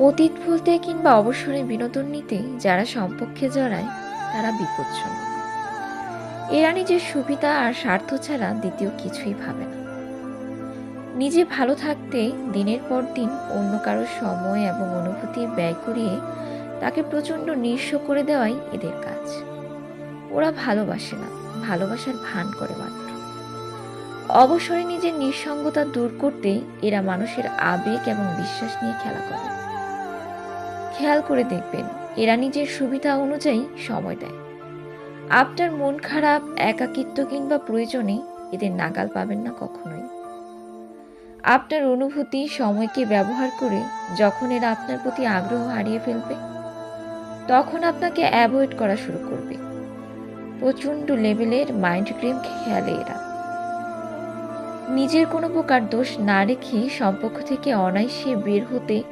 অতীত ভুলতে কিংবা অবসরে বিনোদন নিতে যারা সম্পক্ষে জড়ায়, তারা বিপজ্জনক এরা নিজের সুবিধা আর স্বার্থ ছাড়া দ্বিতীয় কিছুই ভাবে না। নিজে ভালো থাকতে দিনের পর দিন অন্য কারোর সময় এবং অনুভূতি ব্যয় করিয়ে তাকে প্রচণ্ড নিঃস্ব করে দেওয়াই এদের কাজ। ওরা ভালোবাসে না, ভালোবাসার ভান করে মাত্র। অবসরে নিজের নিঃসঙ্গতা দূর করতে এরা মানুষের আবেগ এবং বিশ্বাস নিয়ে খেলা করে। খেয়াল করে দেখবেন, এরা নিজের সুবিধা অনুযায়ী সময় দেয়। আপনার মন খারাপ, একাকিত্ব কিংবা প্রয়োজনে এদের নাগাল পাবেন না কখনোই। আপনার অনুভূতি, সময়কে ব্যবহার করে যখন এরা আপনার প্রতি আগ্রহ হারিয়ে ফেলবে, তখন আপনাকে অ্যাভয়েড করা শুরু করবে। প্রচণ্ড লেভেলের মাইন্ড গেম খেয়ালে এরা। নিজের কোনো প্রকার দোষ না রেখে সম্পর্ক থেকে অনায়াসে বের হতে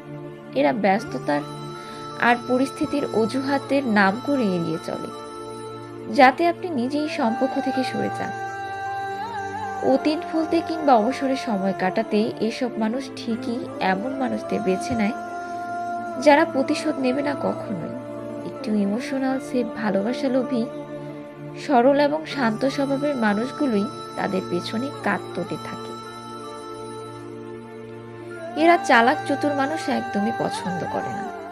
এরা ব্যস্ততার আর পরিস্থিতির অজুহাতের নাম করে এড়িয়ে চলে। যাতে আপনি নিজেই সম্পর্ক থেকে সরে যান। অতীত ভুলতে কিংবা অবসরে সময় কাটাতে এসব মানুষ ঠিকই এমন মানুষদের বেছে নেয় যারা প্রতিশোধ নেবে না কখনোই। একটু ইমোশনাল সে ভালোবাসা লোভী সরল এবং শান্ত স্বভাবের মানুষগুলোই তাদের পেছনে কাত তোটে থাকে। এরা চালাক চতুর মানুষ একদমই পছন্দ করে না।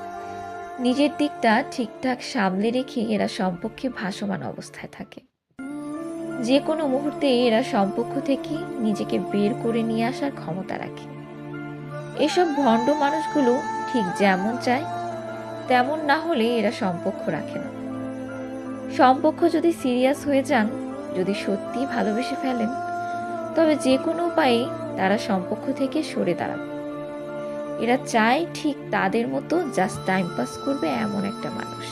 নিজের দিকটা ঠিকঠাক সামলে রেখে এরা সম্পর্কে ভাসমান অবস্থায় থাকে। যে কোনো মুহূর্তে এরা সম্পর্ক থেকে নিজেকে বের করে নিয়ে আসার ক্ষমতা রাখে। এসব ভণ্ড মানুষগুলো ঠিক যেমন চায়, তেমন না হলে এরা সম্পর্ক রাখে না। সম্পর্ক যদি সিরিয়াস হয়ে যান, যদি সত্যি ভালোবেসে ফেলেন, তবে যে কোনো উপায়ে তারা সম্পর্ক থেকে সরে দাঁড়াবে। এরা চায় ঠিক তাদের মতো জাস্ট টাইম পাস করবে এমন একটা মানুষ।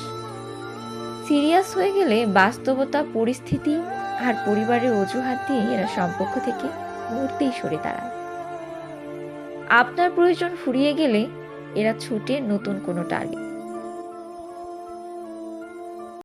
সিরিয়াস হয়ে গেলে বাস্তবতা, পরিস্থিতি আর পরিবারের অজুহাত দিয়ে এরা সম্পর্ক থেকে মুহূর্তেই সরে দাঁড়ায়। আপনার প্রয়োজন ফুরিয়ে গেলে এরা ছুটে নতুন কোনো টার্গেট